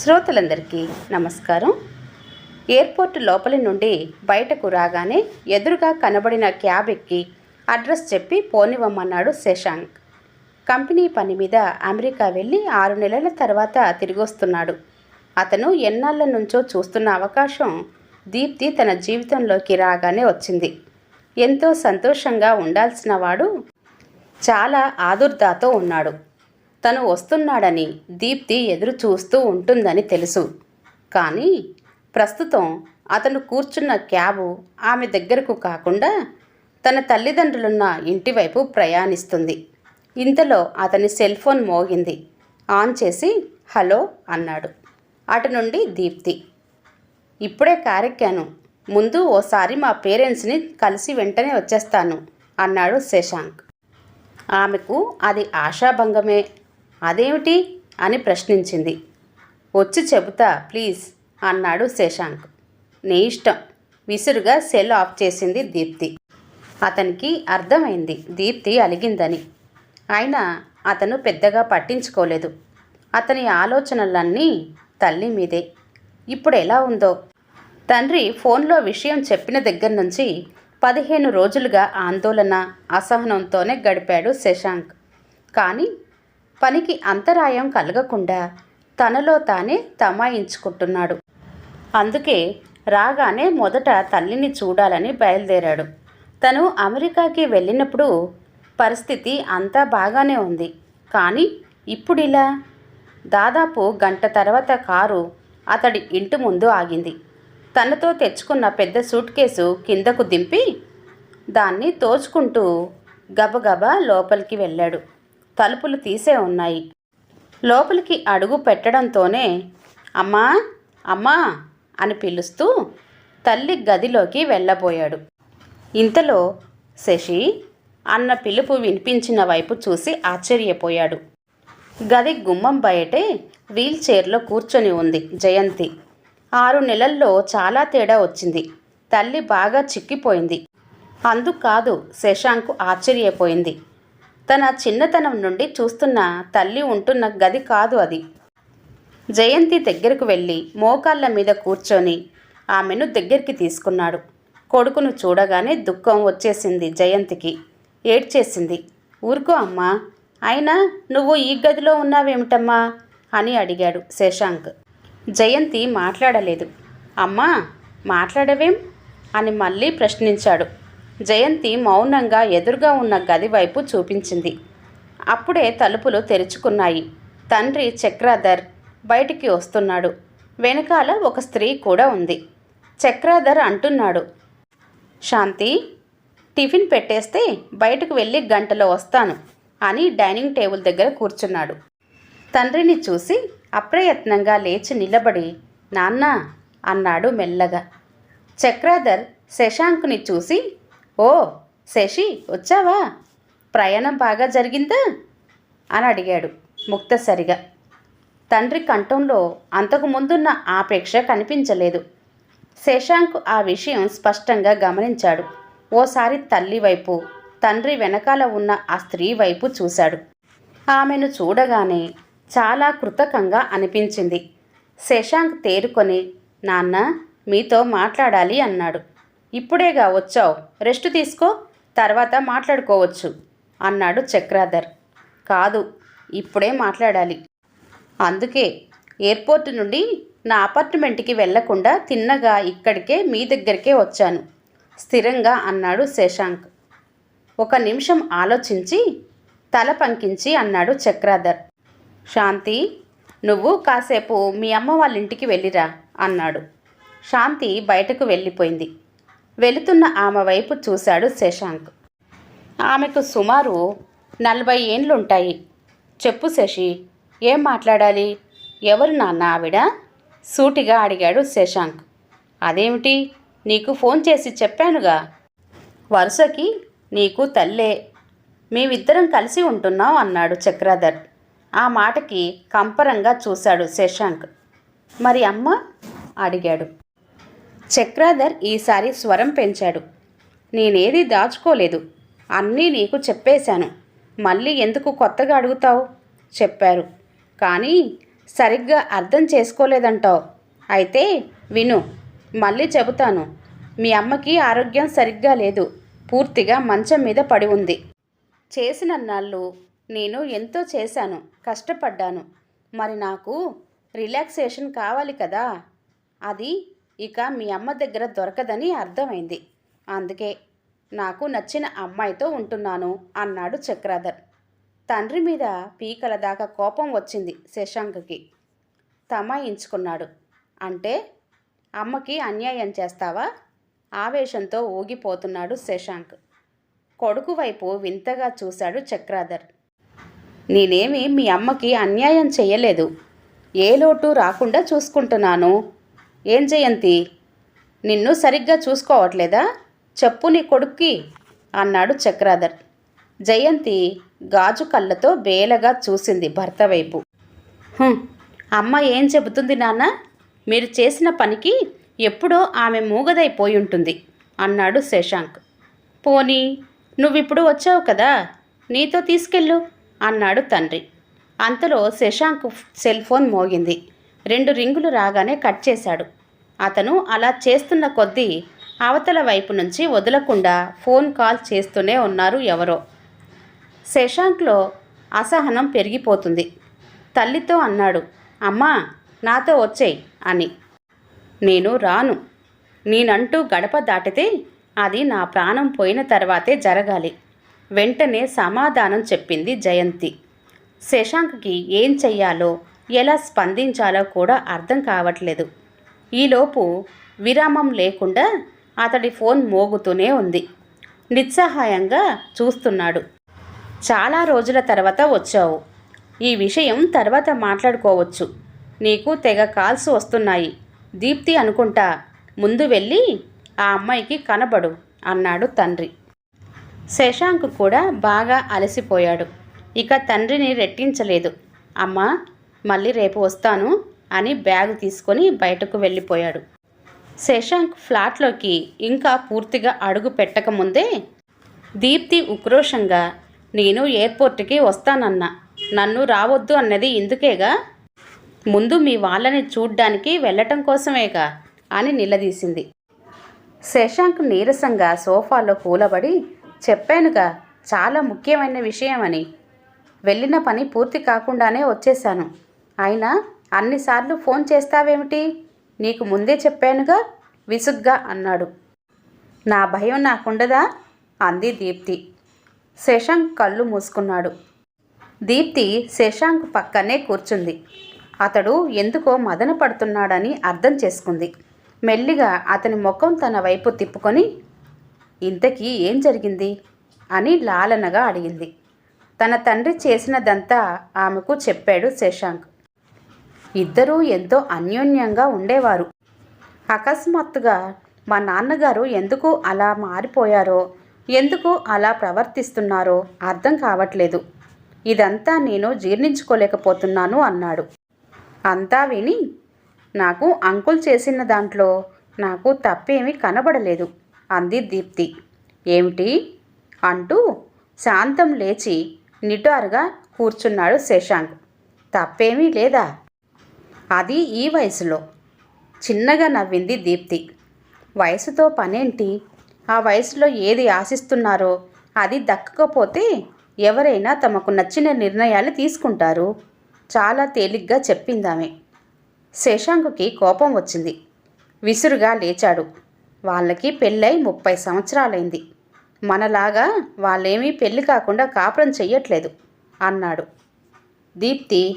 శ్రోతలందరికీ నమస్కారం. ఎయిర్పోర్ట్ లోపలి నుండి బయటకు రాగానే ఎదురుగా కనబడిన క్యాబ్ ఎక్కి అడ్రస్ చెప్పి పోనివ్వమన్నాడు శశాంక్. కంపెనీ పని మీద అమెరికా వెళ్ళి ఆరు నెలల తర్వాత తిరిగొస్తున్నాడు. అతను ఎన్నాళ్ళ నుంచో చూస్తున్న అవకాశం దీప్తి తన జీవితంలోకి రాగానే వచ్చింది. ఎంతో సంతోషంగా ఉండాల్సిన వాడు చాలా ఆదుర్దాతో ఉన్నాడు. తను వస్తున్నాడని దీప్తి ఎదురు చూస్తూ ఉంటుందని తెలుసు. కానీ ప్రస్తుతం అతను కూర్చున్న క్యాబు ఆమె దగ్గరకు కాకుండా తన తల్లిదండ్రులున్న ఇంటివైపు ప్రయాణిస్తుంది. ఇంతలో అతని సెల్ ఫోన్ మోగింది. ఆన్ చేసి హలో అన్నాడు. అటు నుండి దీప్తి. ఇప్పుడే కారెక్కాను. ముందు ఓసారి మా పేరెంట్స్ని కలిసి వెంటనే వచ్చేస్తాను అన్నాడు శశాంక్. ఆమెకు అది ఆశాభంగమే. అదేమిటి అని ప్రశ్నించింది. వచ్చి చెబుతా ప్లీజ్ అన్నాడు శశాంక్ నీ ఇష్టం విసురుగా సెల్ ఆఫ్ చేసింది దీప్తి. అతనికి అర్థమైంది దీప్తి అలిగిందని. అయినా అతను పెద్దగా పట్టించుకోలేదు. అతని ఆలోచనలన్నీ తల్లి మీదే. ఇప్పుడు ఎలా ఉందో? తండ్రి ఫోన్లో విషయం చెప్పిన దగ్గర నుంచి పదిహేను రోజులుగా ఆందోళన అసహనంతోనే గడిపాడు శశాంక్ కానీ పనికి అంతరాయం కలగకుండా తనలో తానే తమాయించుకుంటున్నాడు. అందుకే రాగానే మొదట తల్లిని చూడాలని బయలుదేరాడు. తను అమెరికాకి వెళ్ళినప్పుడు పరిస్థితి అంతా బాగానే ఉంది. కానీ ఇప్పుడు ఇలా దాదాపు గంట తర్వాత కారు అతడి ఇంటి ముందు ఆగింది. తనతో తెచ్చుకున్న పెద్ద సూట్ కేసు కిందకు దింపి దాన్ని తోచుకుంటూ గబగబా లోపలికి వెళ్ళాడు. తలుపులు తీసే ఉన్నాయి. లోపలికి అడుగు పెట్టడంతోనే అమ్మా అమ్మా అని పిలుస్తూ తల్లి గదిలోకి వెళ్ళబోయాడు. ఇంతలో శశి అన్న పిలుపు వినిపించిన వైపు చూసి ఆశ్చర్యపోయాడు. గది గుమ్మం బయటే వీల్ చైర్లో కూర్చొని ఉంది జయంతి. ఆరు నెలల్లో చాలా తేడా వచ్చింది. తల్లి బాగా చిక్కిపోయింది. అందుకాదు శశాంకు ఆశ్చర్యపోయింది. తన చిన్నతనం నుండి చూస్తున్న తల్లి ఉంటున్న గది కాదు అది. జయంతి దగ్గరకు వెళ్ళి మోకాళ్ళ మీద కూర్చొని ఆమెను దగ్గరికి తీసుకున్నాడు. కొడుకును చూడగానే దుఃఖం వచ్చేసింది జయంతికి. ఏడ్చేసింది. ఊరుకో అమ్మా. అయినా నువ్వు ఈ గదిలో ఉన్నావేమిటమ్మా? అని అడిగాడు శశాంక్ జయంతి మాట్లాడలేదు. అమ్మా మాట్లాడవేం? అని మళ్ళీ ప్రశ్నించాడు. జయంతి మౌనంగా ఎదురుగా ఉన్న గది వైపు చూపించింది. అప్పుడే తలుపులు తెరుచుకున్నాయి. తండ్రి చక్రాధర్ బయటికి వస్తున్నాడు. వెనకాల ఒక స్త్రీ కూడా ఉంది. చక్రాధర్ అంటున్నాడు శాంతి టిఫిన్ పెట్టేస్తే బయటకు వెళ్ళి గంటలో వస్తాను అని డైనింగ్ టేబుల్ దగ్గర కూర్చున్నాడు. తండ్రిని చూసి అప్రయత్నంగా లేచి నిలబడి నాన్న అన్నాడు మెల్లగా. చక్రాధర్ శశాంక్ని చూసి ఓ శశి వచ్చావా? ప్రయాణం బాగా జరిగిందా? అని అడిగాడు ముక్తసరిగా. తండ్రి కంఠంలో అంతకు ముందున్న ఆపేక్ష కనిపించలేదు. శశాంక్ ఆ విషయం స్పష్టంగా గమనించాడు. ఓసారి తల్లి వైపు తండ్రి వెనకాల ఉన్న ఆ స్త్రీ వైపు చూశాడు. ఆమెను చూడగానే చాలా కృతకంగా అనిపించింది. శశాంక్ తేరుకొని నాన్న మీతో మాట్లాడాలి అన్నాడు. ఇప్పుడేగా వచ్చావు. రెస్ట్ తీసుకో తర్వాత మాట్లాడుకోవచ్చు అన్నాడు చక్రాధర్. కాదు ఇప్పుడే మాట్లాడాలి. అందుకే ఎయిర్పోర్ట్ నుండి నా అపార్ట్మెంట్కి వెళ్ళకుండా తిన్నగా ఇక్కడికే మీ దగ్గరికే వచ్చాను స్థిరంగా అన్నాడు శశాంక్. ఒక నిమిషం ఆలోచించి తల పంకించి అన్నాడు చక్రాధర్. శాంతి నువ్వు కాసేపు మీ అమ్మ వాళ్ళ ఇంటికి వెళ్ళిరా అన్నాడు. శాంతి బయటకు వెళ్ళిపోయింది. వెళుతున్న ఆమె వైపు చూశాడు శశాంక్. ఆమెకు సుమారు నలభై ఏండ్లుంటాయి. చెప్పు శశి ఏం మాట్లాడాలి? ఎవరు నాన్న ఆవిడ? సూటిగా అడిగాడు శశాంక్. అదేమిటి? నీకు ఫోన్ చేసి చెప్పానుగా. వరుసకి నీకు తల్లే. మేమిద్దరం కలిసి ఉంటున్నాం అన్నాడు చక్రాధర్. ఆ మాటకి కంపరంగా చూశాడు శశాంక్. మరి అమ్మ? అడిగాడు. చక్రాధర్ ఈసారి స్వరం పెంచాడు. నేనేది దాచుకోలేదు. అన్నీ నీకు చెప్పేశాను. మళ్ళీ ఎందుకు కొత్తగా అడుగుతావు? చెప్పారు. కానీ సరిగ్గా అర్థం చేసుకోలేదంటావు. అయితే విను మళ్ళీ చెబుతాను. మీ అమ్మకి ఆరోగ్యం సరిగ్గా లేదు. పూర్తిగా మంచం మీద పడి ఉంది. చేసిన నాళ్ళు నేను ఎంతో చేశాను. కష్టపడ్డాను. మరి నాకు రిలాక్సేషన్ కావాలి కదా? అది ఇక మీ అమ్మ దగ్గర దొరకదని అర్థమైంది. అందుకే నాకు నచ్చిన అమ్మాయితో ఉంటున్నాను అన్నాడు చక్రాధర్. తండ్రి మీద పీకల దాకా కోపం వచ్చింది శశాంక్కి. తమాయించుకున్నాడు. అంటే అమ్మకి అన్యాయం చేస్తావా? ఆవేశంతో ఊగిపోతున్నాడు శశాంక్. కొడుకు వైపు వింతగా చూశాడు చక్రాధర్. నేనేమి మీ అమ్మకి అన్యాయం చేయలేదు. ఏ లోటు రాకుండా చూసుకుంటున్నాను. ఏం జయంతి? నిన్ను సరిగ్గా చూసుకోవట్లేదా? చెప్పు నీ కొడుక్కి అన్నాడు చక్రాధర్. జయంతి గాజు కళ్ళతో బేలగా చూసింది భర్త వైపు. అమ్మ ఏం చెబుతుంది నాన్న? మీరు చేసిన పనికి ఎప్పుడో ఆమె మూగదైపోయి ఉంటుంది అన్నాడు శశాంక్. పోనీ నువ్విప్పుడు వచ్చావు కదా నీతో తీసుకెళ్ళు అన్నాడు తండ్రి. అంతలో శశాంక్ సెల్ ఫోన్ మోగింది. రెండు రింగులు రాగానే కట్ చేశాడు. అతను అలా చేస్తున్న కొద్దీ అవతల వైపు నుంచి వదలకుండా ఫోన్ కాల్ చేస్తూనే ఉన్నారు ఎవరో. శశాంక్లో అసహనం పెరిగిపోతుంది. తల్లితో అన్నాడు అమ్మా నాతో వచ్చేయి అని. నేను రాను. నేనంటూ గడప దాటితే అది నా ప్రాణం పోయిన తర్వాతే జరగాలి. వెంటనే సమాధానం చెప్పింది జయంతి. శశాంక్కి ఏం చెయ్యాలో ఎలా స్పందించాలో కూడా అర్థం కావట్లేదు. ఈలోపు విరామం లేకుండా అతడి ఫోన్ మోగుతూనే ఉంది. నిస్సహాయంగా చూస్తున్నాడు. చాలా రోజుల తర్వాత వచ్చావు. ఈ విషయం తర్వాత మాట్లాడుకోవచ్చు. నీకు తెగ కాల్స్ వస్తున్నాయి. దీప్తి అనుకుంటా ముందు వెళ్ళి ఆ అమ్మాయికి కనబడు అన్నాడు తండ్రి. శశాంక్ కూడా బాగా అలసిపోయాడు. ఇక తండ్రిని రెట్టించలేదు. అమ్మా మళ్ళీ రేపు వస్తాను అని బ్యాగ్ తీసుకొని బయటకు వెళ్ళిపోయాడు. శశాంక్ ఫ్లాట్లోకి ఇంకా పూర్తిగా అడుగు పెట్టకముందే దీప్తి ఉక్రోషంగా నేను ఎయిర్పోర్ట్కి వస్తానన్నా నన్ను రావద్దు అన్నది ఇందుకేగా? ముందు మీ వాళ్ళని చూడ్డానికి వెళ్ళటం కోసమేగా? అని నిలదీసింది. శశాంక్ నీరసంగా సోఫాలో కూలబడి చెప్పానుగా చాలా ముఖ్యమైన విషయమని. వెళ్ళిన పని పూర్తి కాకుండానే వచ్చేశాను. అయినా అన్నిసార్లు ఫోన్ చేస్తావేమిటి? నీకు ముందే చెప్పానుగా? విసుగ్గా అన్నాడు. నా భయం నాకుండదా? అంది దీప్తి. శశాంక్ కళ్ళు మూసుకున్నాడు. దీప్తి శశాంక్ పక్కనే కూర్చుంది. అతడు ఎందుకో మదన పడుతున్నాడని అర్థం చేసుకుంది. మెల్లిగా అతని ముఖం తన వైపు తిప్పుకొని ఇంతకీ ఏం జరిగింది? అని లాలనగా అడిగింది. తన తండ్రి చేసినదంతా ఆమెకు చెప్పాడు శశాంక్. ఇద్దరూ ఎంతో అన్యోన్యంగా ఉండేవారు. అకస్మాత్తుగా మా నాన్నగారు ఎందుకు అలా మారిపోయారో ఎందుకు అలా ప్రవర్తిస్తున్నారో అర్థం కావట్లేదు. ఇదంతా నేను జీర్ణించుకోలేకపోతున్నాను అన్నాడు. అంతా విని నాకు అంకుల్ చేసిన దాంట్లో నాకు తప్పేమీ కనబడలేదు అంది దీప్తి. ఏమిటి? అంటూ శాంతం లేచి నిటారుగా కూర్చున్నాడు శశాంక్ తప్పేమీ లేదా? అది ఈ వయసులో. చిన్నగా నవ్వింది దీప్తి. వయసుతో పనేంటి? ఆ వయసులో ఏది ఆశిస్తున్నారో అది దక్కకపోతే ఎవరైనా తమకు నచ్చిన నిర్ణయాలు తీసుకుంటారు. చాలా తేలిగ్గా చెప్పిందామె. శశాంకుకి కోపం వచ్చింది. విసురుగా లేచాడు. వాళ్ళకి పెళ్ళై ముప్పై సంవత్సరాలైంది. మనలాగా వాళ్ళేమీ పెళ్ళి కాకుండా కాపురం చెయ్యట్లేదు అన్నాడు. దీప్తి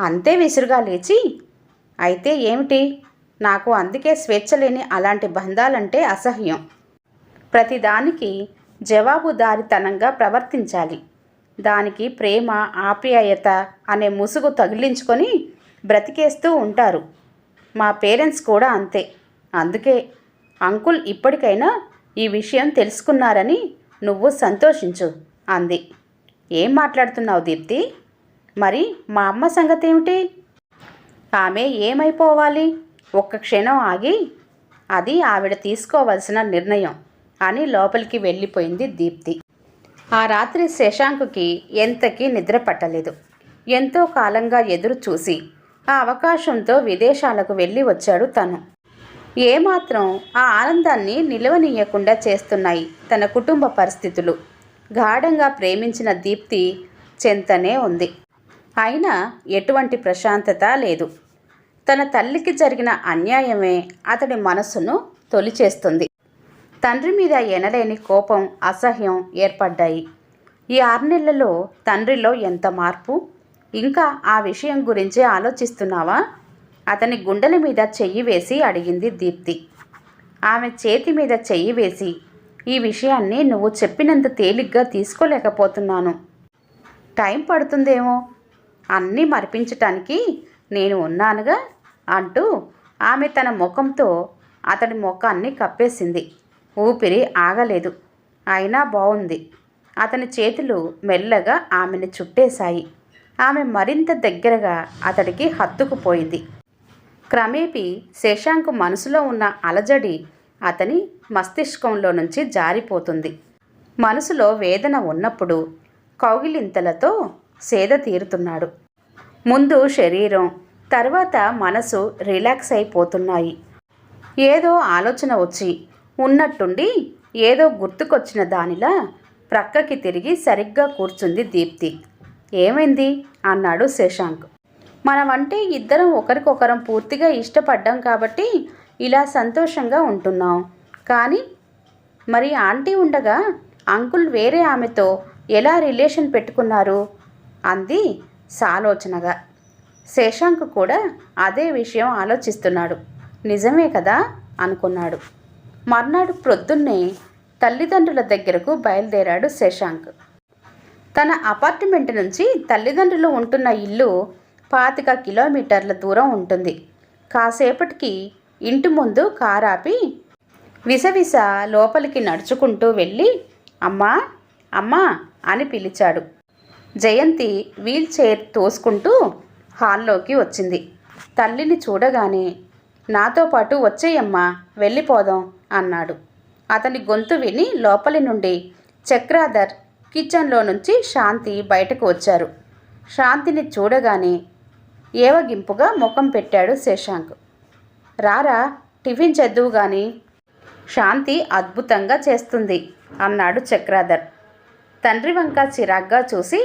అంతే విసురుగా లేచి అయితే ఏమిటి? నాకు అందుకే స్వేచ్ఛ లేని అలాంటి బంధాలంటే అసహ్యం. ప్రతిదానికి జవాబుదారితనంగా ప్రవర్తించాలి. దానికి ప్రేమ ఆప్యాయత అనే ముసుగు తగిలించుకొని బ్రతికేస్తూ ఉంటారు. మా పేరెంట్స్ కూడా అంతే. అందుకే అంకుల్ ఇప్పటికైనా ఈ విషయం తెలుసుకున్నారని నువ్వు సంతోషించు అంది. ఏం మాట్లాడుతున్నావు దీప్తి? మరి మా అమ్మ సంగతి ఏమిటి ఆమె ఏమైపోవాలి? ఒక్క క్షణం ఆగి అది ఆవిడ తీసుకోవలసిన నిర్ణయం అని లోపలికి వెళ్ళిపోయింది దీప్తి. ఆ రాత్రి శశాంకుకి ఎంతకీ నిద్ర పట్టలేదు. ఎంతో కాలంగా ఎదురు చూసి ఆ అవకాశంతో విదేశాలకు వెళ్ళి వచ్చాడు తను. ఏమాత్రం ఆ ఆనందాన్ని నిలవనీయకుండా చేస్తున్నాయి తన కుటుంబ పరిస్థితులు. గాఢంగా ప్రేమించిన దీప్తి చెంతనే ఉంది. అయినా ఎటువంటి ప్రశాంతత లేదు. తన తల్లికి జరిగిన అన్యాయమే అతడి మనసును తొలిచేస్తుంది. తండ్రి మీద ఎనలేని కోపం అసహ్యం ఏర్పడ్డాయి. ఈ ఆరు నెలలలో తండ్రిలో ఎంత మార్పు? ఇంకా ఆ విషయం గురించి ఆలోచిస్తున్నావా? అతని గుండెల మీద చెయ్యి వేసి అడిగింది దీప్తి. ఆమె చేతి మీద చెయ్యి వేసి ఈ విషయాన్ని నువ్వు చెప్పినంత తేలిగ్గా తీసుకోలేకపోతున్నాను. టైం పడుతుందేమో? అన్నీ మరిపించటానికి నేను ఉన్నానుగా అంటూ ఆమె తన ముఖంతో అతడి ముఖాన్ని కప్పేసింది. ఊపిరి ఆగలేదు. అయినా బాగుంది అతని చేతులు మెల్లగా ఆమెను చుట్టేశాయి. ఆమె మరింత దగ్గరగా అతడికి హత్తుకుపోయింది. క్రమేపీ శశాంక్ మనసులో ఉన్న అలజడి అతని మస్తిష్కంలో నుంచి జారిపోతుంది. మనసులో వేదన ఉన్నప్పుడు కౌగిలింతలతో సేద తీరుతున్నాడు. ముందు శరీరం తర్వాత మనసు రిలాక్స్ అయిపోతున్నాయి. ఏదో ఆలోచన వచ్చి ఉన్నట్టుండి ఏదో గుర్తుకొచ్చిన దానిలా ప్రక్కకి తిరిగి సరిగ్గా కూర్చుంది దీప్తి. ఏమైంది? అన్నాడు శశాంక్. మనమంటే ఇద్దరం ఒకరికొకరం పూర్తిగా ఇష్టపడ్డాం కాబట్టి ఇలా సంతోషంగా ఉంటున్నాం. కానీ మరి ఆంటీ ఉండగా అంకుల్ వేరే ఆమెతో ఎలా రిలేషన్ పెట్టుకున్నారు? అంది సాలోచనగా. శశాంక్ కూడా అదే విషయం ఆలోచిస్తున్నాడు. నిజమే కదా? అనుకున్నాడు. మర్నాడు ప్రొద్దున్నే తల్లిదండ్రుల దగ్గరకు బయలుదేరాడు శశాంక్ తన అపార్ట్మెంట్ నుంచి తల్లిదండ్రులు ఉంటున్న ఇల్లు పాతిక కిలోమీటర్ల దూరం ఉంటుంది. కాసేపటికి ఇంటి ముందు కారాపి విసవిస లోపలికి నడుచుకుంటూ వెళ్ళి అమ్మా అమ్మా అని పిలిచాడు. జయంతి వీల్ చైర్ తోసుకుంటూ హాల్లోకి వచ్చింది. తల్లిని చూడగానే నాతో పాటు వచ్చేయమ్మా వెళ్ళిపోదాం అన్నాడు. అతని గొంతు విని లోపలి నుండి చక్రాధర్ కిచెన్లో నుంచి శాంతి బయటకు వచ్చారు. శాంతిని చూడగానే ఏవగింపుగా ముఖం పెట్టాడు శశాంక్ రారా టిఫిన్ చేద్దువు గాని శాంతి అద్భుతంగా చేస్తుంది అన్నాడు చక్రాధర్. తండ్రి వంక చిరాగ్గా చూసి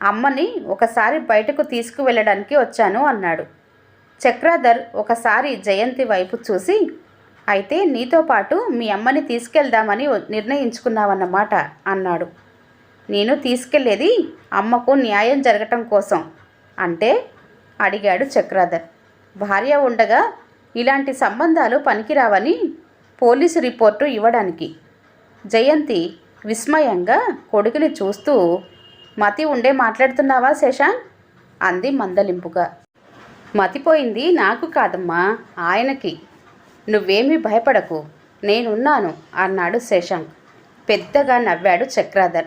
అమ్మని ఒకసారి బయటకు తీసుకువెళ్ళడానికి వచ్చాను అన్నాడు. చక్రాధర్ ఒకసారి జయంతి వైపు చూసి అయితే నీతో పాటు మీ అమ్మని తీసుకెళ్దామని నిర్ణయించుకున్నావన్నమాట అన్నాడు. నేను తీసుకెళ్ళేది అమ్మకు న్యాయం జరగటం కోసం అంటే అడిగాడు చక్రాధర్. భార్య ఉండగా ఇలాంటి సంబంధాలు పనికిరావని పోలీసు రిపోర్టు ఇవ్వడానికి జయంతి విస్మయంగా కొడుకుని చూస్తూ మతి ఉండే మాట్లాడుతున్నావా శశాంక్? అంది మందలింపుగా. మతిపోయింది నాకు కాదమ్మా ఆయనకి. నువ్వేమీ భయపడకు నేనున్నాను అన్నాడు శశాంక్. పెద్దగా నవ్వాడు చక్రాధర్.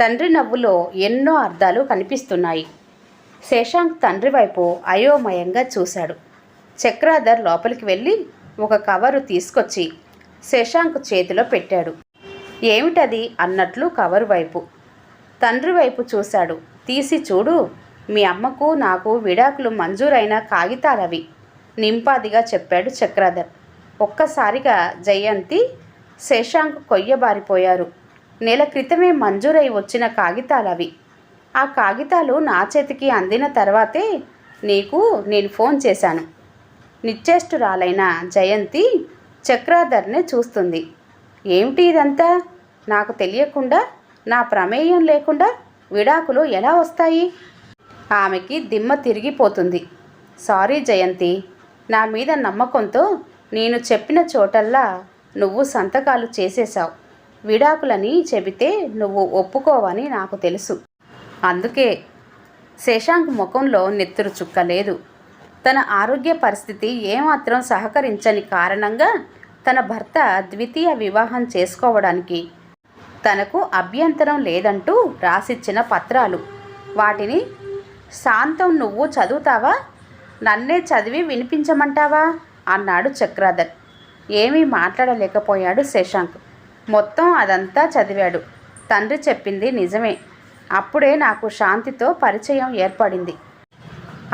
తండ్రి నవ్వులో ఎన్నో అర్థాలు కనిపిస్తున్నాయి. శశాంక్ తండ్రి వైపు అయోమయంగా చూశాడు. చక్రాధర్ లోపలికి వెళ్ళి ఒక కవరు తీసుకొచ్చి శశాంక్ చేతిలో పెట్టాడు. ఏమిటది అన్నట్లు కవరు వైపు. తండ్రి వైపు చూశాడు. తీసి చూడు మీ అమ్మకు నాకు విడాకులు మంజూరైన కాగితాలవి నింపాదిగా చెప్పాడు చక్రాధర్. ఒక్కసారిగా జయంతి శశాంక్ కొయ్యబారిపోయారు. నెల క్రితమే మంజూరై వచ్చిన కాగితాలవి. ఆ కాగితాలు నా చేతికి అందిన తర్వాతే నీకు నేను ఫోన్ చేశాను. నిశ్చేష్టురాలైన జయంతి చక్రాధర్నే చూస్తుంది. ఏమిటి ఇదంతా? నాకు తెలియకుండా నా ప్రమేయం లేకుండా విడాకులు ఎలా వస్తాయి? ఆమెకి దిమ్మ తిరిగిపోతుంది. సారీ జయంతి నా మీద నమ్మకంతో నేను చెప్పిన చోటల్లా నువ్వు సంతకాలు చేసేశావు. విడాకులని చెబితే నువ్వు ఒప్పుకోవని నాకు తెలుసు. అందుకే శశాంక్ ముఖంలో నెత్తురు చుక్క లేదు తన ఆరోగ్య పరిస్థితి ఏమాత్రం సహకరించని కారణంగా తన భర్త ద్వితీయ వివాహం చేసుకోవడానికి తనకు అభ్యంతరం లేదంటూ రాసిచ్చిన పత్రాలు. వాటిని శాంతం నువ్వు చదువుతావా? నన్నే చదివి వినిపించమంటావా? అన్నాడు చక్రాధర్. ఏమీ మాట్లాడలేకపోయాడు శశాంక్. మొత్తం అదంతా చదివాడు. తండ్రి చెప్పింది నిజమే. అప్పుడే నాకు శాంతితో పరిచయం ఏర్పడింది.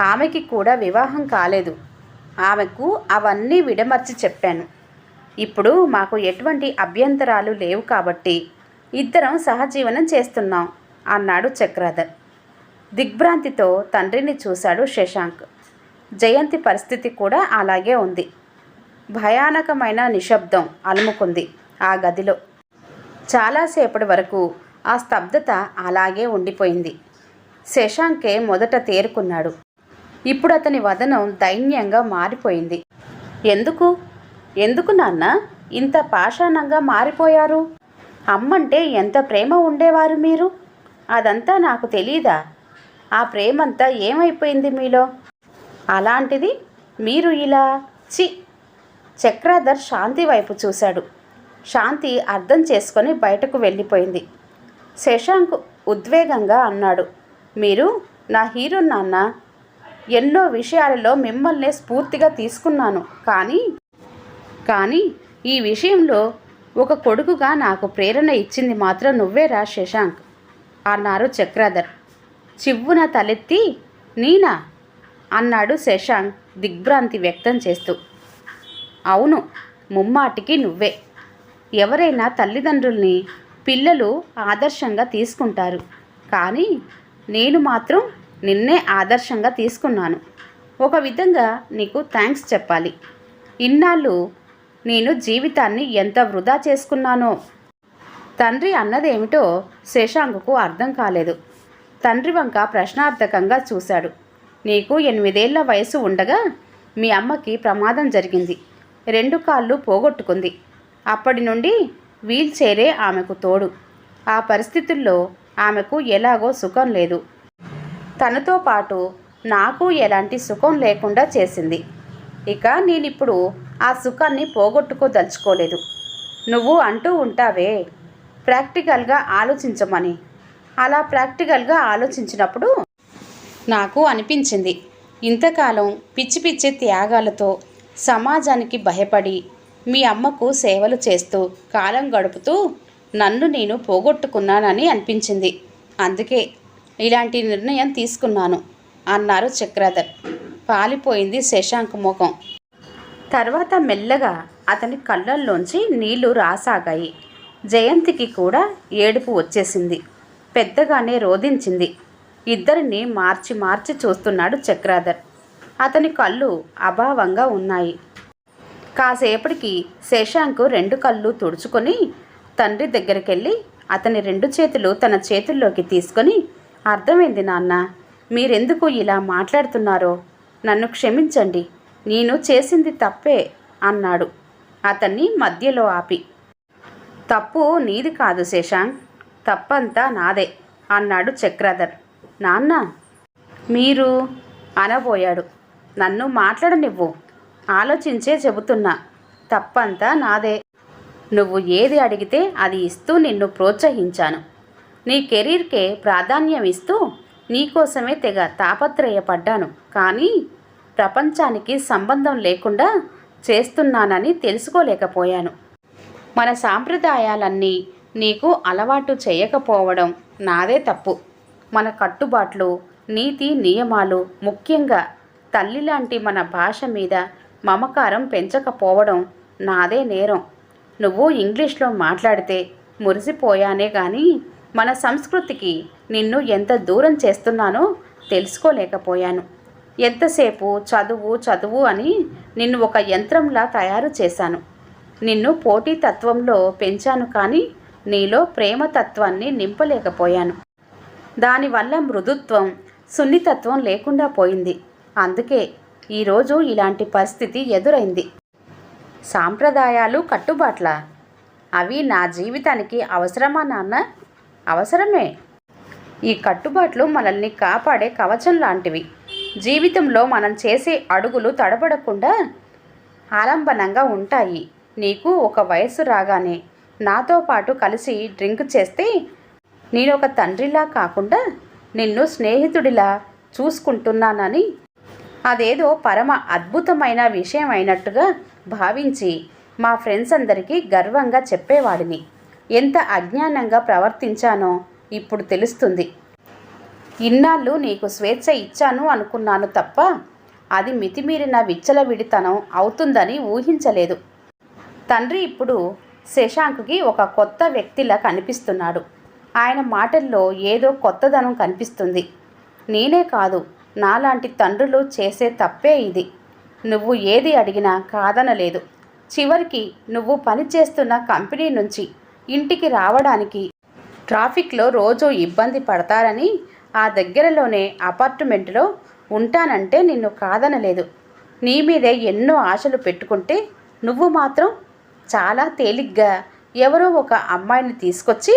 ఆమెకి కూడా వివాహం కాలేదు. ఆమెకు అవన్నీ విడమర్చి చెప్పాను. ఇప్పుడు మాకు ఎటువంటి అభ్యంతరాలు లేవు కాబట్టి ఇద్దరం సహజీవనం చేస్తున్నాం అన్నాడు చక్రధర్. దిగ్భ్రాంతితో తండ్రిని చూశాడు శశాంక్. జయంతి పరిస్థితి కూడా అలాగే ఉంది. భయానకమైన నిశ్శబ్దం అలుముకుంది ఆ గదిలో. చాలాసేపటి వరకు ఆ స్తబ్దత అలాగే ఉండిపోయింది. శశాంకే మొదట తేరుకున్నాడు. ఇప్పుడు అతని వదనం దైన్యంగా మారిపోయింది. ఎందుకు? ఎందుకు నాన్న? ఇంత పాషాణంగా మారిపోయారు? అమ్మంటే ఎంత ప్రేమ ఉండేవారు మీరు? అదంతా నాకు తెలీదా? ఆ ప్రేమంతా ఏమైపోయింది మీలో? అలాంటిది మీరు ఇలా చి చక్రాధర్ శాంతి వైపు చూశాడు. శాంతి అర్థం చేసుకొని బయటకు వెళ్ళిపోయింది. శశాంక్ ఉద్వేగంగా అన్నాడు మీరు నా హీరో నాన్న. ఎన్నో విషయాలలో మిమ్మల్ని స్ఫూర్తిగా తీసుకున్నాను. కానీ కానీ ఈ విషయంలో ఒక కొడుకుగా నాకు ప్రేరణ ఇచ్చింది మాత్రం నువ్వేరా శశాంక్ అన్నారు చక్రాధర్. చివ్వున తలెత్తి నీనా అన్నాడు శశాంక్ దిగ్భ్రాంతి వ్యక్తం చేస్తూ. అవును ముమ్మాటికి నువ్వే. ఎవరైనా తల్లిదండ్రుల్ని పిల్లలు ఆదర్శంగా తీసుకుంటారు. కానీ నేను మాత్రం నిన్నే ఆదర్శంగా తీసుకున్నాను. ఒక విధంగా నీకు థ్యాంక్స్ చెప్పాలి. ఇన్నాళ్ళు నేను జీవితాన్ని ఎంత వృధా చేసుకున్నానో? తండ్రి అన్నదేమిటో శశాంకుకు అర్థం కాలేదు. తండ్రి వంక ప్రశ్నార్థకంగా చూశాడు. నీకు ఎనిమిదేళ్ళ వయసు ఉండగా మీ అమ్మకి ప్రమాదం జరిగింది. రెండు కాళ్ళు పోగొట్టుకుంది. అప్పటి నుండి వీల్ చైరే ఆమెకు తోడు. ఆ పరిస్థితుల్లో ఆమెకు ఎలాగో సుఖం లేదు. తనతో పాటు నాకు ఎలాంటి సుఖం లేకుండా చేసింది. ఇక నేనిప్పుడు ఆ సుఖాన్ని పోగొట్టుకోదలుచుకోలేదు. నువ్వు అంటూ ఉంటావే ప్రాక్టికల్గా ఆలోచించమని. అలా ప్రాక్టికల్గా ఆలోచించినప్పుడు నాకు అనిపించింది ఇంతకాలం పిచ్చి పిచ్చి త్యాగాలతో సమాజానికి భయపడి మీ అమ్మకు సేవలు చేస్తూ కాలం గడుపుతూ నన్ను నేను పోగొట్టుకున్నానని అనిపించింది. అందుకే ఇలాంటి నిర్ణయం తీసుకున్నాను అన్నారు చక్రధర్. పాలిపోయింది శశాంక్ ముఖం. తర్వాత మెల్లగా అతని కళ్ళల్లోంచి నీళ్ళు రాసాగాయి. జయంతికి కూడా ఏడుపు వచ్చేసింది. పెద్దగానే రోధించింది. ఇద్దరిని మార్చి మార్చి చూస్తున్నాడు చక్రాధర్. అతని కళ్ళు అభావంగా ఉన్నాయి. కాసేపటికి శశాంక్ రెండు కళ్ళు తుడుచుకొని తండ్రి దగ్గరికెళ్ళి అతని రెండు చేతులు తన చేతుల్లోకి తీసుకొని అర్థమైంది నాన్న మీరెందుకు ఇలా మాట్లాడుతున్నారో? నన్ను క్షమించండి. నేను చేసింది తప్పే అన్నాడు. అతన్ని మధ్యలో ఆపి. తప్పు నీది కాదు శశాంక్ తప్పంతా నాదే అన్నాడు చక్రధర్. నాన్న! మీరు అనబోయాడు. నన్ను మాట్లాడనివ్వు. ఆలోచించే చెబుతున్నా. తప్పంతా నాదే. నువ్వు ఏది అడిగితే అది ఇస్తూ నిన్ను ప్రోత్సహించాను. నీ కెరీర్కే ప్రాధాన్యం ఇస్తూ నీకోసమే తెగ తాపత్రయపడ్డాను. కానీ ప్రపంచానికి సంబంధం లేకుండా చేస్తున్నానని తెలుసుకోలేకపోయాను. మన సాంప్రదాయాలన్నీ నీకు అలవాటు చేయకపోవడం నాదే తప్పు. మన కట్టుబాట్లు నీతి నియమాలు ముఖ్యంగా తల్లి లాంటి మన భాష మీద మమకారం పెంచకపోవడం నాదే నేరం. నువ్వు ఇంగ్లీష్లో మాట్లాడితే మురిసిపోయానే కానీ మన సంస్కృతికి నిన్ను ఎంత దూరం చేస్తున్నానో తెలుసుకోలేకపోయాను. ఎంతసేపు చదువు చదువు అని నిన్ను ఒక యంత్రంలా తయారు చేశాను. నిన్ను పోటీతత్వంలో పెంచాను కానీ నీలో ప్రేమతత్వాన్ని నింపలేకపోయాను. దానివల్ల మృదుత్వం సున్నితత్వం లేకుండా పోయింది. అందుకే ఈరోజు ఇలాంటి పరిస్థితి ఎదురైంది. సాంప్రదాయాలు కట్టుబాట్ల? అవి నా జీవితానికి అవసరమా నాన్న? అవసరమే. ఈ కట్టుబాట్లు మనల్ని కాపాడే కవచం లాంటివి. జీవితంలో మనం చేసే అడుగులు తడబడకుండా ఆలంబనంగా ఉంటాయి. నీకు ఒక వయస్సు రాగానే నాతో పాటు కలిసి డ్రింక్ చేస్తే నేను ఒక తండ్రిలా కాకుండా నిన్ను స్నేహితుడిలా చూసుకుంటున్నానని. అదేదో పరమ అద్భుతమైన విషయం అయినట్టుగా భావించి మా ఫ్రెండ్స్ అందరికీ గర్వంగా చెప్పేవాడిని. ఎంత అజ్ఞానంగా ప్రవర్తించానో ఇప్పుడు తెలుస్తుంది. ఇన్నాళ్ళు నీకు స్వేచ్ఛ ఇచ్చాను అనుకున్నాను తప్ప అది మితిమీరిన విచ్చలవిడితనం అవుతుందని ఊహించలేదు. తండ్రి ఇప్పుడు శశాంక్కి ఒక కొత్త వ్యక్తిలా కనిపిస్తున్నాడు. ఆయన మాటల్లో ఏదో కొత్తదనం కనిపిస్తుంది. నేనే కాదు నాలాంటి తండ్రులు చేసే తప్పే ఇది. నువ్వు ఏది అడిగినా కాదనలేదు. చివరికి నువ్వు పనిచేస్తున్న కంపెనీ నుంచి ఇంటికి రావడానికి ట్రాఫిక్లో రోజు ఇబ్బంది పడతారని ఆ దగ్గరలోనే అపార్ట్మెంట్లో ఉంటానంటే నిన్ను కాదనలేదు. నీ మీదే ఎన్నో ఆశలు పెట్టుకుంటే నువ్వు మాత్రం చాలా తేలిగ్గా ఎవరో ఒక అమ్మాయిని తీసుకొచ్చి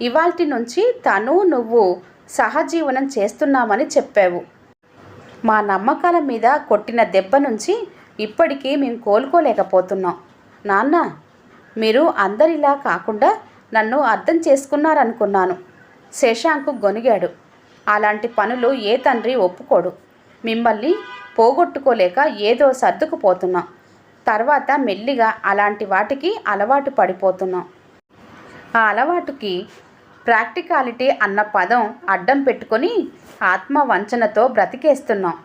ఇవాల్టి నుంచి తను నువ్వు సహజీవనం చేస్తున్నామని చెప్పావు. మా నమ్మకాల మీద కొట్టిన దెబ్బ నుంచి ఇప్పటికీ మేము కోలుకోలేకపోతున్నాం. నాన్న మీరు అందరిలా కాకుండా నన్ను అర్థం చేసుకున్నారనుకున్నాను. శశాంకు గొనిగాడు అలాంటి పనులు ఏ తండ్రి ఒప్పుకోడు. మిమ్మల్ని పోగొట్టుకోలేక ఏదో సర్దుకుపోతున్నాం. తర్వాత మెల్లిగా అలాంటి వాటికి అలవాటు పడిపోతున్నాం. ఆ అలవాటుకి ప్రాక్టికాలిటీ అన్న పదం అడ్డం పెట్టుకొని ఆత్మవంచనతో బ్రతికేస్తున్నాం.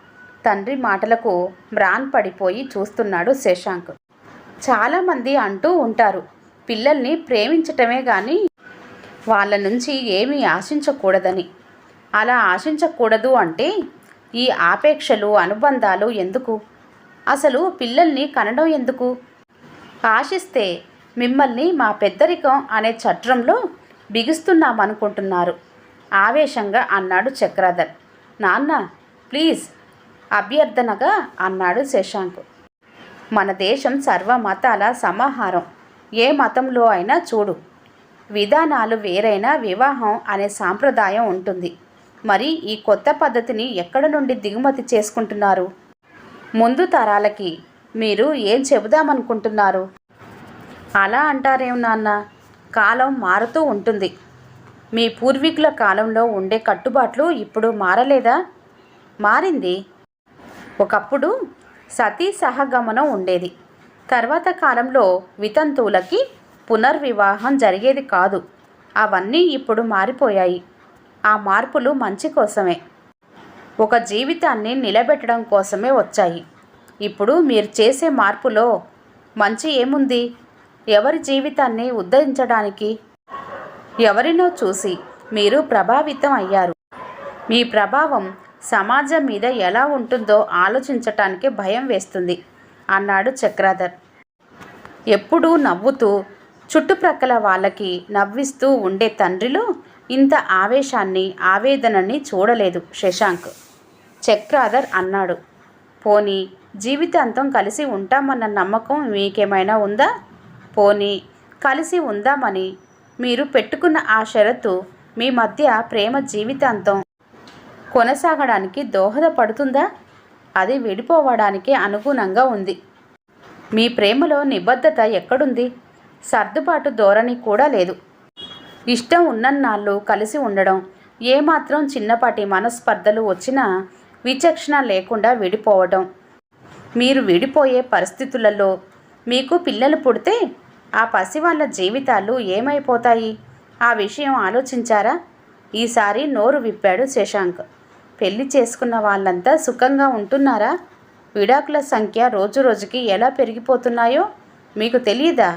తండ్రి మాటలకు మ్రాన్ పడిపోయి చూస్తున్నాడు శశాంక్ చాలామంది అంటూ ఉంటారు పిల్లల్ని ప్రేమించటమే కానీ వాళ్ళ నుంచి ఏమీ ఆశించకూడదని. అలా ఆశించకూడదు అంటే ఈ ఆపేక్షలు అనుబంధాలు ఎందుకు? అసలు పిల్లల్ని కనడం ఎందుకు? ఆశిస్తే మిమ్మల్ని మా పెద్దరికం అనే చట్రంలో బిగుస్తున్నామనుకుంటున్నారు ఆవేశంగా అన్నాడు చక్రధర్. నాన్న ప్లీజ్ అభ్యర్థనగా అన్నాడు శశాంక్. మన దేశం సర్వమతాల సమాహారం. ఏ మతంలో అయినా చూడు. విధానాలు వేరైనా వివాహం అనే సాంప్రదాయం ఉంటుంది. మరి ఈ కొత్త పద్ధతిని ఎక్కడ నుండి దిగుమతి చేసుకుంటున్నారు? ముందు తరాలకి మీరు ఏం చెబుదామనుకుంటున్నారు? అలా అంటారేం నాన్న? కాలం మారుతూ ఉంటుంది. మీ పూర్వీకుల కాలంలో ఉండే కట్టుబాట్లు ఇప్పుడు మారలేదా? మారింది. ఒకప్పుడు సతీ సహగమనం ఉండేది. తర్వాత కాలంలో వితంతువులకి పునర్వివాహం జరిగేది కాదు. అవన్నీ ఇప్పుడు మారిపోయాయి. ఆ మార్పులు మంచి కోసమే. ఒక జీవితాన్ని నిలబెట్టడం కోసమే వచ్చాయి. ఇప్పుడు మీరు చేసే మార్పులో మంచి ఏముంది? ఎవరి జీవితాన్ని ఉద్ధరించడానికి? ఎవరినో చూసి మీరు ప్రభావితం అయ్యారు. మీ ప్రభావం సమాజం మీద ఎలా ఉంటుందో ఆలోచించటానికి భయం వేస్తుంది అన్నాడు చక్రాధర్. ఎప్పుడూ నవ్వుతూ చుట్టుప్రక్కల వాళ్ళకి నవ్విస్తూ ఉండే తండ్రిలో ఇంత ఆవేశాన్ని ఆవేదనని చూడలేదు శశాంక్. చక్రాధర్ అన్నాడు పోనీ జీవితాంతం కలిసి ఉంటామన్న నమ్మకం మీకేమైనా ఉందా? పోనీ కలిసి ఉందామని మీరు పెట్టుకున్న ఆ షరతు మీ మధ్య ప్రేమ జీవితాంతం కొనసాగడానికి దోహదపడుతుందా? అది విడిపోవడానికి అనుగుణంగా ఉంది. మీ ప్రేమలో నిబద్ధత ఎక్కడుంది? సర్దుబాటు ధోరణి కూడా లేదు. ఇష్టం ఉన్నన్నాళ్ళు కలిసి ఉండడం ఏమాత్రం చిన్నపాటి మనస్పర్ధలు వచ్చినా విచక్షణ లేకుండా విడిపోవడం. మీరు విడిపోయే పరిస్థితులలో మీకు పిల్లలు పుడితే ఆ పసి వాళ్ళ జీవితాలు ఏమైపోతాయి? ఆ విషయం ఆలోచించారా? ఈసారి నోరు విప్పాడు శశాంక్. పెళ్ళి చేసుకున్న వాళ్ళంతా సుఖంగా ఉంటున్నారా? విడాకుల సంఖ్య రోజు రోజుకి ఎలా పెరిగిపోతున్నాయో మీకు తెలియదా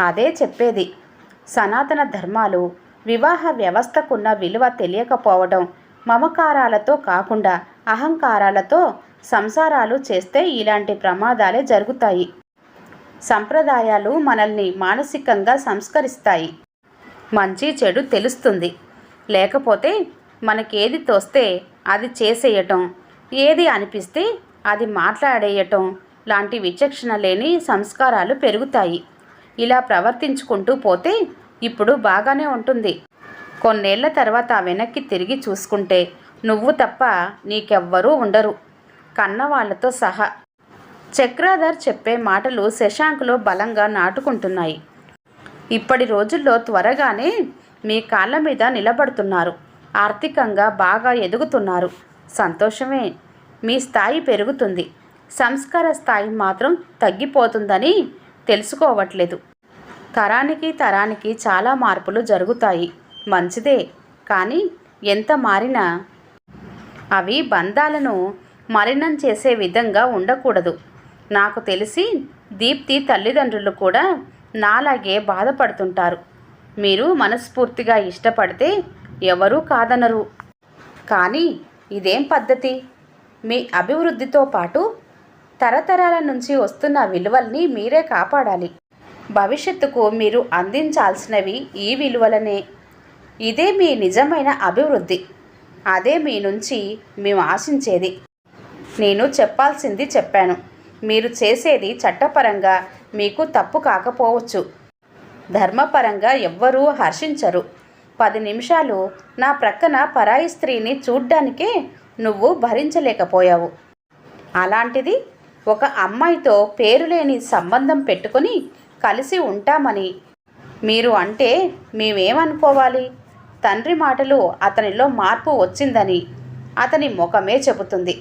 అదే చెప్పేది. సనాతన ధర్మాలు వివాహ వ్యవస్థకున్న విలువ తెలియకపోవడం మమకారాలతో కాకుండా అహంకారాలతో సంసారాలు చేస్తే ఇలాంటి ప్రమాదాలే జరుగుతాయి. సంప్రదాయాలు మనల్ని మానసికంగా సంస్కరిస్తాయి. మంచి చెడు తెలుస్తుంది. లేకపోతే మనకేది తోస్తే అది చేసేయటం. ఏది అనిపిస్తే అది మాట్లాడేయటం. లాంటి విచక్షణ లేని సంస్కారాలు పెరుగుతాయి. ఇలా ప్రవర్తించుకుంటూ పోతే ఇప్పుడు బాగానే ఉంటుంది. కొన్నేళ్ళ తర్వాత వెనక్కి తిరిగి చూసుకుంటే నువ్వు తప్ప నీకెవ్వరూ ఉండరు. కన్నవాళ్ళతో సహా. చక్రాధర్ చెప్పే మాటలు శశాంక్లో బలంగా నాటుకుంటున్నాయి. ఇప్పటి రోజుల్లో త్వరగానే మీ కాళ్ళ మీద నిలబడుతున్నారు. ఆర్థికంగా బాగా ఎదుగుతున్నారు. సంతోషమే. మీ స్థాయి పెరుగుతుంది. సంస్కార స్థాయి మాత్రం తగ్గిపోతుందని తెలుసుకోవట్లేదు. తరానికి తరానికి చాలా మార్పులు జరుగుతాయి. మంచిదే. కానీ ఎంత మారినా అవి బంధాలను మలినం చేసే విధంగా ఉండకూడదు. నాకు తెలిసి దీప్తి తల్లిదండ్రులు కూడా నాలాగే బాధపడుతుంటారు. మీరు మనస్ఫూర్తిగా ఇష్టపడితే ఎవరూ కాదనరు. కానీ ఇదేం పద్ధతి? మీ అభివృద్ధితో పాటు తరతరాల నుంచి వస్తున్న విలువల్ని మీరే కాపాడాలి. భవిష్యత్తుకు మీరు అందించాల్సినవి ఈ విలువలనే. ఇదే మీ నిజమైన అభివృద్ధి. అదే మీ నుంచి మేము ఆశించేది. నేను చెప్పాల్సింది చెప్పాను. మీరు చేసేది చట్టపరంగా మీకు తప్పు కాకపోవచ్చు. ధర్మపరంగా ఎవ్వరూ హర్షించరు. పది నిమిషాలు నా ప్రక్కన పరాయి స్త్రీని చూడ్డానికే నువ్వు భరించలేకపోయావు. అలాంటిది ఒక అమ్మాయితో పేరులేని సంబంధం పెట్టుకొని కలిసి ఉంటామని. మీరు అంటే మేమేమనుకోవాలి? తండ్రి మాటలు అతనిలో మార్పు వచ్చిందని అతని ముఖమే చెబుతుంది.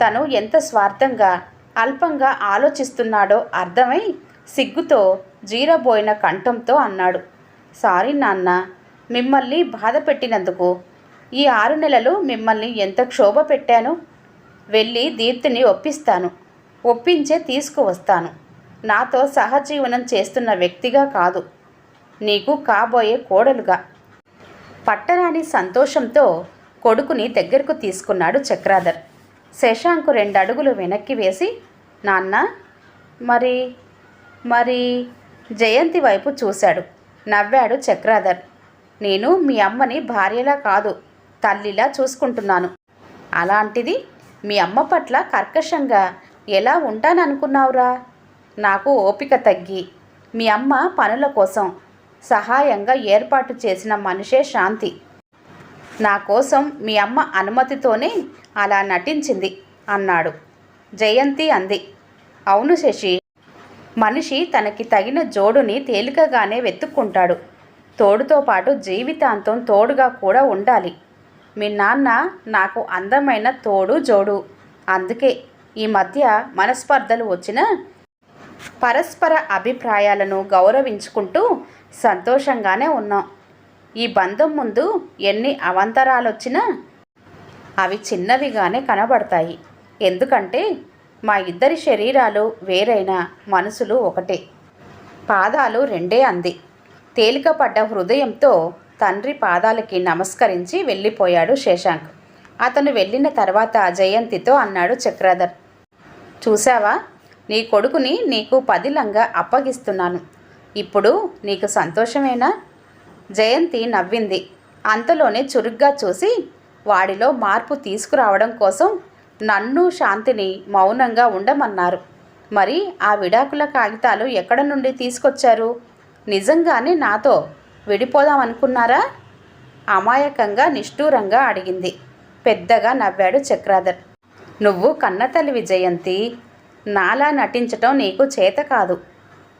తను ఎంత స్వార్థంగా అల్పంగా ఆలోచిస్తున్నాడో అర్థమై సిగ్గుతో జీరబోయిన కంఠంతో అన్నాడు. సారీ నాన్న మిమ్మల్ని బాధ పెట్టినందుకు. ఈ ఆరు నెలలు మిమ్మల్ని ఎంత క్షోభ పెట్టాను? వెళ్ళి దీప్తిని ఒప్పిస్తాను. ఒప్పించే తీసుకువస్తాను. నాతో సహజీవనం చేస్తున్న వ్యక్తిగా కాదు. నీకు కాబోయే కోడలుగా. పట్టరాని సంతోషంతో కొడుకుని దగ్గరకు తీసుకున్నాడు చక్రాధర్. శశాంకు రెండు అడుగులు వెనక్కి వేసి నాన్న మరి మరి జయంతి వైపు చూశాడు. నవ్వాడు చక్రాధర్. నేను మీ అమ్మని భార్యలా కాదు తల్లిలా చూసుకుంటున్నాను. అలాంటిది మీ అమ్మ పట్ల కర్కశంగా ఎలా ఉంటాననుకున్నావురా? నాకు ఓపిక తగ్గి మీ అమ్మ పనుల కోసం సహాయంగా ఏర్పాటు చేసిన మనిషే శాంతి. నా కోసం మీ అమ్మ అనుమతితోనే అలా నటించింది అన్నాడు. జయంతి అంది. అవును శశి మనిషి తనకి తగిన జోడుని తేలికగానే వెతుక్కుంటాడు. తోడుతో పాటు జీవితాంతం తోడుగా కూడా ఉండాలి. మీ నాన్న నాకు అందమైన తోడు జోడు. అందుకే ఈ మధ్య మనస్పర్ధలు వచ్చిన పరస్పర అభిప్రాయాలను గౌరవించుకుంటూ సంతోషంగానే ఉన్నాం. ఈ బంధం ముందు ఎన్ని అవంతరాలొచ్చినా అవి చిన్నవిగానే కనబడతాయి. ఎందుకంటే మా ఇద్దరి శరీరాలు వేరైన మనసులు ఒకటే. పాదాలు రెండే అంది. తేలికపడ్డ హృదయంతో తండ్రి పాదాలకి నమస్కరించి వెళ్ళిపోయాడు శశాంక్ అతను వెళ్ళిన తర్వాత జయంతితో అన్నాడు చక్రధర్. చూసావా నీ కొడుకుని నీకు పదిలంగా అప్పగిస్తున్నాను. ఇప్పుడు నీకు సంతోషమేనా? జయంతి నవ్వింది. అంతలోనే చురుగ్గా చూసి వాడిలో మార్పు తీసుకురావడం కోసం నన్ను శాంతిని మౌనంగా ఉండమన్నారు. మరి ఆ విడాకుల కాగితాలు ఎక్కడ నుండి తీసుకొచ్చారు? నిజంగానే నాతో విడిపోదామనుకున్నారా? అమాయకంగా నిష్ఠూరంగా అడిగింది. పెద్దగా నవ్వాడు చక్రాధర్. నువ్వు కన్నతల్లి విజయంతి. నాలా నటించటం నీకు చేత కాదు.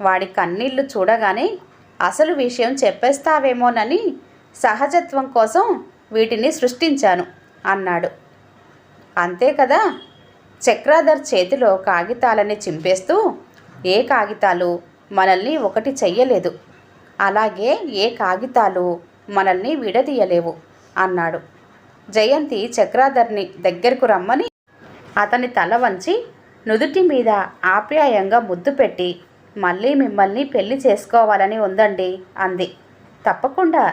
వాడి కన్నీళ్ళు చూడగానే అసలు విషయం చెప్పేస్తావేమోనని సహజత్వం కోసం వీటిని సృష్టించాను అన్నాడు. అంతే కదా? చక్రాధర్ చేతిలో కాగితాలని చింపేస్తూ ఏ కాగితాలు? మనల్ని ఒకటి చెయ్యలేదు. అలాగే ఏ కాగితాలు మనల్ని విడదీయలేవు అన్నాడు. జయంతి చక్రాధర్ని దగ్గరకు రమ్మని అతని తల వంచి నుదుటి మీద ఆప్యాయంగా ముద్దు పెట్టి మళ్ళీ మిమ్మల్ని పెళ్ళి చేసుకోవాలని ఉందండి అంది. తప్పకుండా.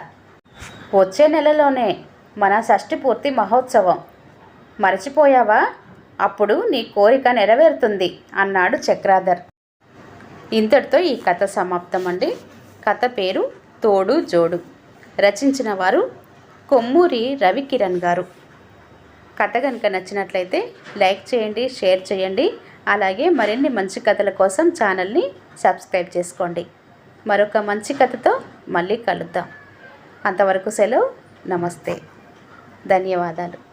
వచ్చే నెలలోనే మన షష్ఠి పూర్తి మహోత్సవం. మరచిపోయావా? అప్పుడు నీ కోరిక నెరవేరుతుంది అన్నాడు చక్రాధర్. ఇంతటితో ఈ కథ సమాప్తం అండి కథ పేరు తోడు జోడు. రచించిన వారు కొమ్మూరి రవికిరణ్ గారు. కథ కనుక నచ్చినట్లయితే లైక్ చేయండి షేర్ చేయండి. అలాగే మరిన్ని మంచి కథల కోసం ఛానల్ని సబ్స్క్రైబ్ చేసుకోండి. మరొక మంచి కథతో మళ్ళీ కలుద్దాం. అంతవరకు సెలవు. నమస్తే. ధన్యవాదాలు.